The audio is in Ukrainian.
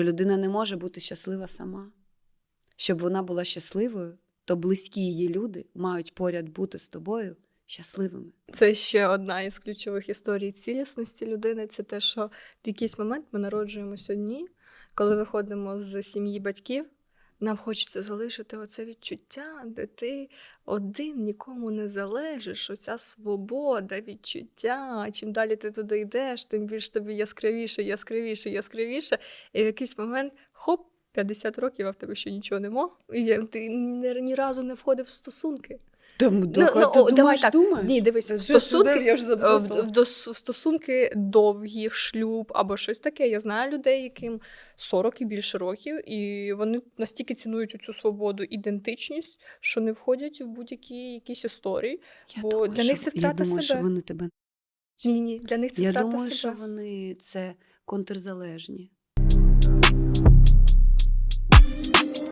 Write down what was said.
що людина не може бути щаслива сама. Щоб вона була щасливою, то близькі її люди мають поряд бути з тобою щасливими. Це ще одна із ключових історій цілісності людини. Це те, що в якийсь момент ми народжуємося одні, коли виходимо з сім'ї батьків. Нам хочеться залишити оце відчуття, де ти один нікому не залежиш, оця свобода, відчуття. Чим далі ти туди йдеш, тим більш тобі яскравіше, яскравіше, яскравіше. І в якийсь момент хоп, 50 років, а в тебе ще нічого нема. І ти ні, разу не входив в стосунки. Тому ну, ти о, давай думаєш, так. думаєш? Ні, дивись, в стосунки, ти, я ж Е, В, в стосунки довгі, в шлюб або щось таке. Я знаю людей, яким 40 і більше років, і вони настільки цінують цю свободу, ідентичність, що не входять в будь-які якісь історії. Я бо думаю, для них це Я втрата думаю, що себе. вони тебе Ні, ні, для них це Я втрата думаю, що вони це контрзалежні.